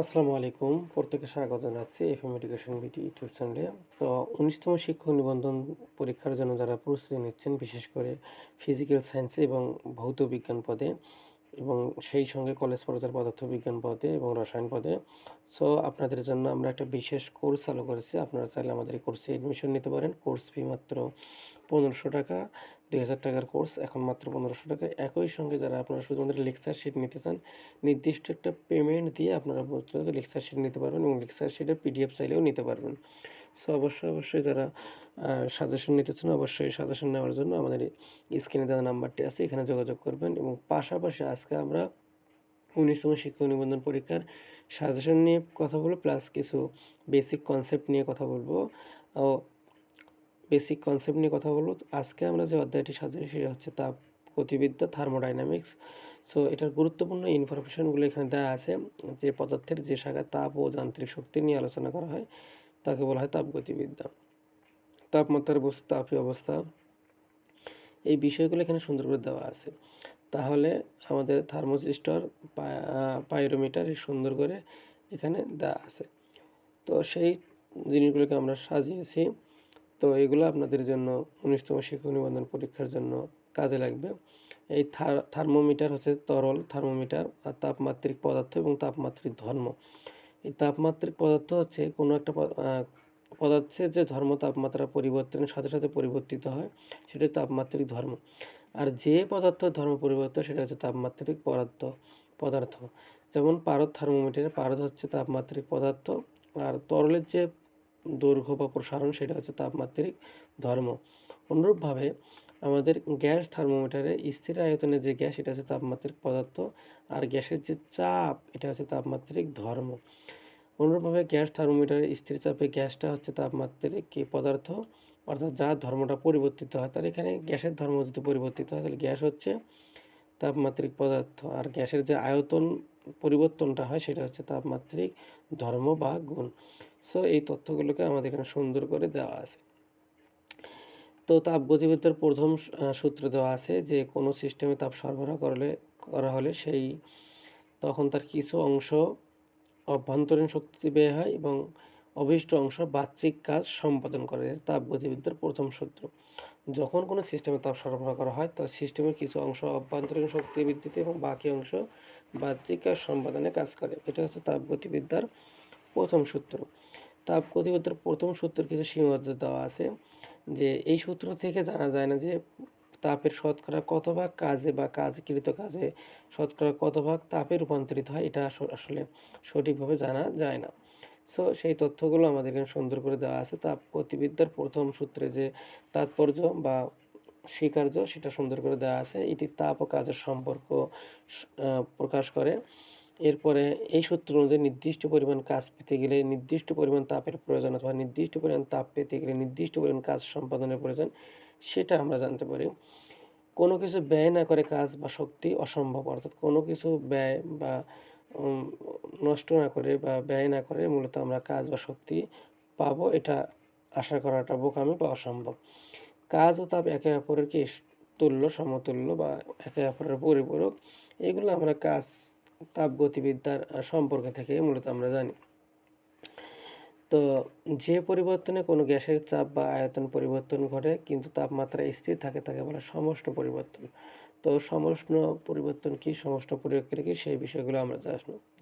আসসালামু আলাইকুম। প্রত্যেকে স্বাগত জানাচ্ছি F M education BT YouTube চ্যানেলে তো উনিশতম শিক্ষক নিবন্ধন পরীক্ষার জন্য যারা প্রস্তুতি নিচ্ছেন, বিশেষ করে ফিজিক্যাল সায়েন্সে এবং ভৌত বিজ্ঞান পদে এবং সেই সঙ্গে কলেজ পর্যায়ের পদার্থ বিজ্ঞান পদে এবং রসায়ন পদে। সো আপনাদের জন্য আমরা একটা বিশেষ কোর্স চালু করেছি। আপনারা চাইলে আমাদের এই কোর্সে এডমিশন নিতে পারেন। কোর্স ফি মাত্র পনেরোশো টাকা, দুই হাজার টাকার কোর্স, এখন মাত্র পনেরোশো টাকা। একই সঙ্গে যারা আপনারা শুধুমাত্র লেকচার শিট নিতে চান, নির্দিষ্ট একটা পেমেন্ট দিয়ে আপনারা পর্যন্ত লেকচার শিট নিতে পারবেন এবং লেকচার শিটের পিডিএফ চাইলেও নিতে পারবেন। সো অবশ্যই অবশ্যই যারা সাজেশন নিতে চান অবশ্যই সাজেশন নেওয়ার জন্য আমাদের স্ক্রিনে দেওয়া নাম্বারটি আছে, এখানে যোগাযোগ করবেন এবং পাশাপাশি আজকে আমরা উনিশতম শিক্ষক নিবন্ধন পরীক্ষার সাজেশন নিয়ে কথা বলব প্লাস কিছু বেসিক কনসেপ্ট নিয়ে কথা বলব। ও বেসিক কনসেপ্ট নিয়ে কথা বলব। আজকে আমরা যে অধ্যায়টি সাজিয়েছি সেটা হচ্ছে তাপ গতিবিদ্যা থার্মোডাইনামিক্স সো এটার গুরুত্বপূর্ণ ইনফরমেশনগুলো এখানে দেওয়া আছে, যে পদার্থের যে শাখায় তাপ ও যান্ত্রিক শক্তি নিয়ে আলোচনা করা হয়, তাকে বলা হয় তাপগতিবিদ্যা তাপমাত্রার বস্তু, তাপীয় অবস্থা। এই বিষয়গুলো এখানে সুন্দর করে দেওয়া আছে। তাহলে আমাদের থার্মোসিস্টর পাইরোমিটার সুন্দর করে এখানে দেওয়া আছে। তো সেই জিনিসগুলোকে আমরা সাজিয়েছি। তো এগুলো আপনাদের জন্য উনিশতম শিক্ষক নিবন্ধন পরীক্ষার জন্য কাজে লাগবে। এই থার্মোমিটার হচ্ছে তরল থার্মোমিটার আর তাপমাত্রিক পদার্থ এবং তাপমাত্রিক ধর্ম। এই তাপমাত্রিক পদার্থ হচ্ছে কোনো একটা পদার্থের যে ধর্ম, তাপমাত্রা পরিবর্তনের সাথে সাথে পরিবর্তিত হয়, সেটা তাপমাত্রিক ধর্ম। আর যে পদার্থ ধর্ম পরিবর্তন সেটা হচ্ছে তাপমাত্রিক পদার্থ পদার্থ। যেমন পারদ থার্মোমিটারে, পারদ হচ্ছে তাপমাত্রিক পদার্থ। আর তরলের যে দৈর্ঘ্য বা প্রসারণ সেটা হচ্ছে তাপমাত্রিক ধর্ম। অনুরূপভাবে আমাদের গ্যাস থার্মোমিটারে স্থির আয়তনে যে গ্যাস এটা হচ্ছে তাপমাত্রিক পদার্থ, আর গ্যাসের যে চাপ, এটা হচ্ছে তাপমাত্রিক ধর্ম। অনুরূপভাবে গ্যাস থার্মোমিটারে স্থির চাপে গ্যাসটা হচ্ছে তাপমাত্রিক কি পদার্থ, অর্থাৎ যার ধর্মটা পরিবর্তিত হয় তার এখানে গ্যাসের ধর্ম যদি পরিবর্তিত হয়, তাহলে গ্যাস হচ্ছে তাপমাত্রিক পদার্থ, আর গ্যাসের যে আয়তন পরিবর্তনটা হয়, সেটা হচ্ছে তাপমাত্রিক ধর্ম বা গুণ। সো এই তথ্যগুলোকে আমাদের এখানে সুন্দর করে দেওয়া আছে। তো তাপ গতিবিদ্যার প্রথম সূত্র দেওয়া আছে যে, কোনো সিস্টেমে তাপ সরবরাহ করলে, করা হলে সেই, তখন তার কিছু অংশ অভ্যন্তরীণ শক্তি ব্যয় হয় এবং অভিষ্ট অংশ বাহ্যিক কাজ সম্পাদন করে। তাপ গতিবিদ্যার প্রথম সূত্র। যখন কোনো সিস্টেমে তাপ সরবরাহ করা হয়, তো সিস্টেমের কিছু অংশ অভ্যন্তরীণ শক্তি বৃদ্ধিতে এবং বাকি অংশ বাহ্যিক কাজ সম্পাদনে কাজ করে। এটা হচ্ছে তাপ গতিবিদ্যার প্রথম সূত্র। তাপ গতিবিদ্যার প্রথম সূত্রের কিছু সীমাবদ্ধতা দেওয়া আছে যে এই সূত্র থেকে জানা যায় না যে তাপের শতকরা কত ভাগ কাজে বা কাজকৃত কাজে শতকরা কত ভাগ তাপে রূপান্তরিত হয়, এটা আসলে সঠিকভাবে জানা যায় না। সো সেই তথ্যগুলো আমাদের এখানে সুন্দর করে দেওয়া আছে। তাপ গতিবিদ্যার প্রথম সূত্রে যে তাৎপর্য বা স্বীকার্য, সেটা সুন্দর করে দেওয়া আছে। এটি তাপ ও কাজের সম্পর্ক প্রকাশ করে। এরপরে এই সূত্র অনুযায়ী নির্দিষ্ট পরিমাণ কাজ পেতে গেলে নির্দিষ্ট পরিমাণ তাপের প্রয়োজন অথবা নির্দিষ্ট পরিমাণ তাপ পেতে গেলে নির্দিষ্ট পরিমাণ কাজ সম্পাদনের প্রয়োজন, সেটা আমরা জানতে পারি। কোনো কিছু ব্যয় না করে কাজ বা শক্তি অসম্ভব, অর্থাৎ কোনো কিছু ব্যয় বা নষ্ট না করে বা ব্যয় না করে মূলত আমরা কাজ বা শক্তি পাবো, এটা আশা করাটা বোকামি বা অসম্ভব। কাজ ও তাপ একে অপরের কি? তুল্য, সমতুল্য বা একে অপরের পরিপূরক। এগুলো আমরা কাজ তাপ গতিবিদ্যার সম্পর্কে থেকে মূলত আমরা জানি। তো যে পরিবর্তনে কোনো গ্যাসের চাপ বা আয়তন পরিবর্তন ঘটে, কিন্তু তাপমাত্রা স্থির থাকে তাকে বলে সমষ্ণ পরিবর্তন। তো সমষ্ণ পরিবর্তন কি? সমষ্ণ পরিবর্তন কি? সেই বিষয়গুলো আমরা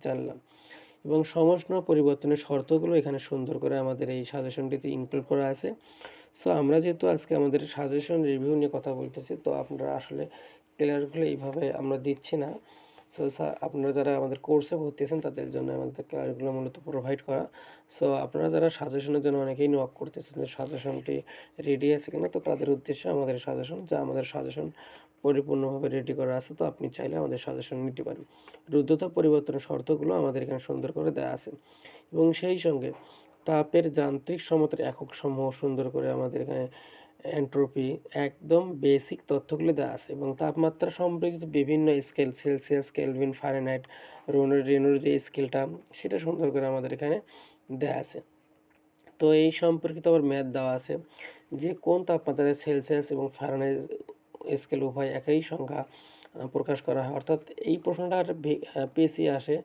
জানলাম। এবং সমষ্ণ পরিবর্তনের শর্তগুলো এখানে সুন্দর করে আমাদের এই সাজেশনটিতে ইনক্লুড করা আছে। সো আমরা যেহেতু আজকে আমাদের সাজেশন রিভিউ নিয়ে কথা বলতেছি, তো আপনারা আসলে ক্লাসগুলো এইভাবে আমরা দিচ্ছি না। সো স্যার আপনারা যারা আমাদের কোর্সে ভর্তি আছেন, তাদের জন্য আমাদের ক্লাসগুলো মূলত প্রোভাইড করা। সো আপনারা যারা সাজেশনের জন্য অনেকেই নক করতেছেন যে সাজেশনটি রেডি আছে কিনা, তো তাদের উদ্দেশ্যে আমাদের সাজেশন যা আমাদের সাজেশন পরিপূর্ণভাবে রেডি করা আছে, তো আপনি চাইলে আমাদের সাজেশন নিতে পারেন। রুদ্ধতা পরিবর্তন শর্তগুলো আমাদের এখানে সুন্দর করে দেওয়া আছে। এবং সেই সঙ্গে তাপের যান্ত্রিক সমতার একক সমূহ সুন্দর করে আমাদের এখানে এন্ট্রপি একদম বেসিক তথ্যগুলো দেওয়া আছে এবং তাপমাত্রা সম্পর্কিত বিভিন্ন স্কেল সেলসিয়াস কেলভিন ফারেনহাইট রোনের রেনুর যে স্কেলটা সেটা সুন্দর করে আমাদের এখানে দেওয়া আছে। তো এই সম্পর্কিত আবার ম্যাথ দেওয়া আছে যে কোন তাপমাত্রায় সেলসিয়াস এবং ফারেনহাইট স্কেল উভয় একই সংখ্যা প্রকাশ করা হয়। অর্থাৎ এই প্রশ্নটা পেসি আসে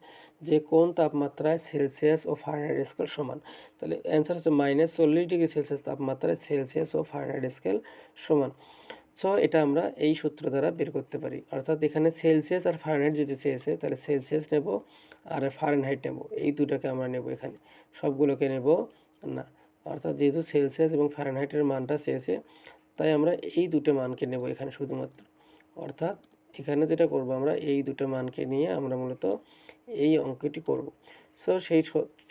যে কোন তাপমাত্রায় সেলসিয়াস ও ফারেনহাইট স্কেল সমান। তাহলে অ্যান্সার হচ্ছে মাইনাস চল্লিশ ডিগ্রি সেলসিয়াস তাপমাত্রায় সেলসিয়াস ও ফারেনহাইট স্কেল সমান। সো এটা আমরা এই সূত্র দ্বারা বের করতে পারি। অর্থাৎ এখানে সেলসিয়াস আর ফারেনহাইট যদি চেয়েছে, তাহলে সেলসিয়াস নেব আর ফারেনহাইট নেব। এই দুটাকে আমরা নেব এখানে। সবগুলোকে নেব না। অর্থাৎ যেহেতু সেলসিয়াস এবং ফারেনহাইটের মানটা চেয়েছে, তাই আমরা এই দুটো মানকে নেব এখানে শুধুমাত্র। অর্থাৎ এখানে যেটা করব আমরা, এই দুটো মানকে নিয়ে আমরা মূলত এই অঙ্কটি করব। সো সেই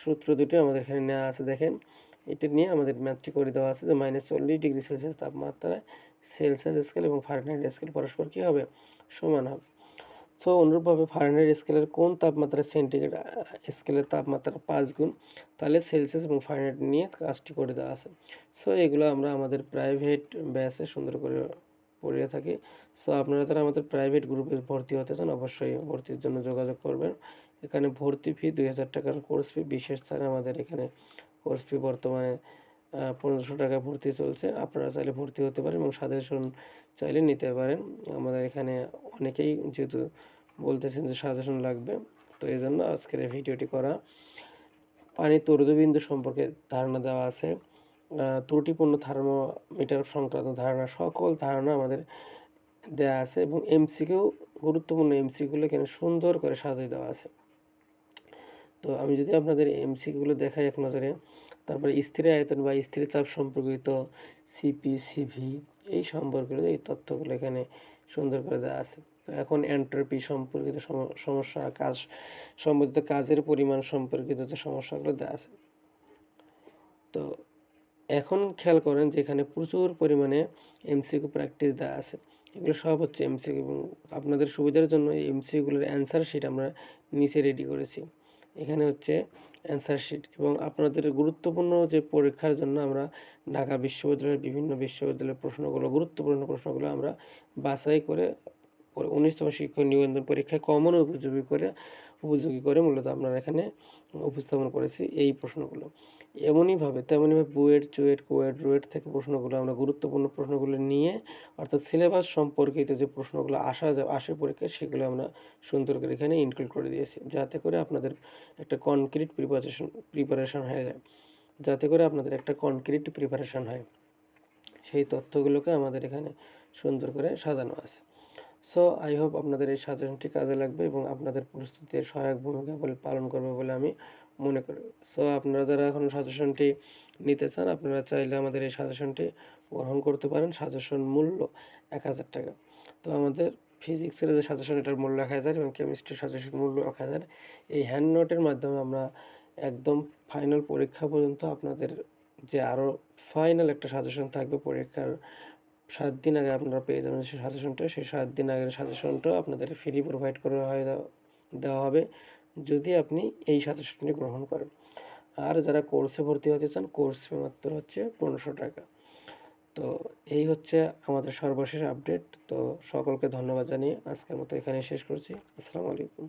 সূত্র দুটো আমাদের এখানে নেওয়া আছে, দেখেন। এটা নিয়ে আমাদের ম্যাথটি করে দেওয়া আছে যে মাইনাস চল্লিশ ডিগ্রি সেলসিয়াস তাপমাত্রায় সেলসিয়াস স্কেল এবং ফারেনহাইট স্কেল পরস্পর কী হবে? সমান হবে। সো অনুরূপভাবে ফারেনহাইট স্কেলের কোন তাপমাত্রা সেন্টিগ্রেড স্কেলের তাপমাত্রা পাঁচ গুণ, তাহলে সেলসিয়াস এবং ফারেনহাইট নিয়ে কাজটি করে দেওয়া আছে। সো এগুলো আমরা আমাদের প্রাইভেট ব্যাচে সুন্দর করে পড়িয়ে থাকি। সো আপনারা যারা আমাদের প্রাইভেট গ্রুপে ভর্তি হতে চান, অবশ্যই ভর্তির জন্য যোগাযোগ করবেন। এখানে ভর্তি ফি দুই হাজার টাকার কোর্স ফি বিশেষ ছাড়ে আমাদের এখানে কোর্স ফি বর্তমানে পনেরোশো টাকা ভর্তি চলছে। আপনারা চাইলে ভর্তি হতে পারেন এবং সাজেশন চাইলে নিতে পারেন। আমাদের এখানে অনেকেই যেহেতু বলতেছেন যে সাজেশন লাগবে, তো এই জন্য আজকের এই ভিডিওটি করা। পানির তরুদবিন্দু সম্পর্কে ধারণা দেওয়া আছে। ত্রুটিপূর্ণ থার্মোমিটার সংক্রান্ত ধারণা, সকল ধারণা আমাদের দেওয়া আছে এবং এমসিকিউ, গুরুত্বপূর্ণ এমসিকিউগুলো এখানে সুন্দর করে সাজিয়ে দেওয়া আছে। তো আমি যদি আপনাদের এমসিকিউগুলো দেখাই এক নজরে, তারপরে স্থির আয়তন বা স্থির চাপ সম্পর্কিত সিপি সিভি এই সম্পর্কিত এই তথ্যগুলো এখানে সুন্দর করে দেওয়া আছে। তো এখন এন্ট্রপি সম্পর্কিত সমস্যা, কাজ সম্বন্ধিত কাজের পরিমাণ সম্পর্কিত যে সমস্যাগুলো দেওয়া আছে। তো এখন খেয়াল করেন যে এখানে প্রচুর পরিমাণে এমসিকিউ প্র্যাকটিস দেওয়া আছে। এগুলো সব হচ্ছে এমসিকিউ এবং আপনাদের সুবিধার জন্য এই এমসিকিউগুলোর অ্যান্সার শিট আমরা নিচে রেডি করেছি। এখানে হচ্ছে অ্যান্সার শিট এবং আপনাদের গুরুত্বপূর্ণ যে পরীক্ষার জন্য আমরা ঢাকা বিশ্ববিদ্যালয়ের বিভিন্ন বিশ্ববিদ্যালয়ের প্রশ্নগুলো, গুরুত্বপূর্ণ প্রশ্নগুলো আমরা বাছাই করে উনিশতম শিক্ষক নিবন্ধন পরীক্ষায় কমন উপযোগী করে উপযোগী করে মূলত আপনারা এখানে উপস্থাপন করেছি এই প্রশ্নগুলো। এমনইভাবে, তেমনইভাবে বুয়েট, চুয়েট, কুয়েট, রুয়েট থেকে প্রশ্নগুলো আমরা গুরুত্বপূর্ণ প্রশ্নগুলো নিয়ে, অর্থাৎ সিলেবাস সম্পর্কিত যে প্রশ্নগুলো আসা যায় আসে পরীক্ষায় সেগুলো আমরা সুন্দর করে এখানে ইনক্লুড করে দিয়েছি। যাতে করে আপনাদের একটা কনক্রিট প্রিপারেশন প্রিপারেশন হয়ে যায়। যাতে করে আপনাদের একটা কনক্রিট প্রিপারেশন হয়। সেই তথ্যগুলোকে আমাদের এখানে সুন্দর করে সাজানো আছে। সো আই হোপ আপনাদের এই সাজেশনটি কাজে লাগবে এবং আপনাদের প্রস্তুতির সহায়ক ভূমিকা বলে পালন করবে বলে আমি মনে করি। সো আপনারা যারা এখন সাজেশনটি নিতে চান, আপনারা চাইলে আমাদের এই সাজেশনটি গ্রহণ করতে পারেন। সাজেশন মূল্য এক হাজার টাকা। তো আমাদের ফিজিক্সের যে সাজেশন, এটার মূল্য এক হাজার এবং কেমিস্ট্রির সাজেশন মূল্য এক হাজার। এই হ্যান্ড নোটের মাধ্যমে আমরা একদম ফাইনাল পরীক্ষা পর্যন্ত আপনাদের যে আরও ফাইনাল একটা সাজেশন থাকবে পরীক্ষার সাত দিন আগে আপনারা পেয়ে যাবেন সেই সাজেশনটা সেই সাত দিন আগের সাজেশনটাও আপনাদের ফ্রি প্রোভাইড করা হয় দেওয়া হবে যদি আপনি এই সাজেশনটি গ্রহণ করেন। আর যারা কোর্সে ভর্তি হতে চান কোর্স মাত্র হচ্ছে পনেরোশো টাকা। তো এই হচ্ছে আমাদের সর্বশেষ আপডেট তো সকলকে ধন্যবাদ জানিয়ে আজকের মতো এখানে শেষ করছি। আসসালামু আলাইকুম।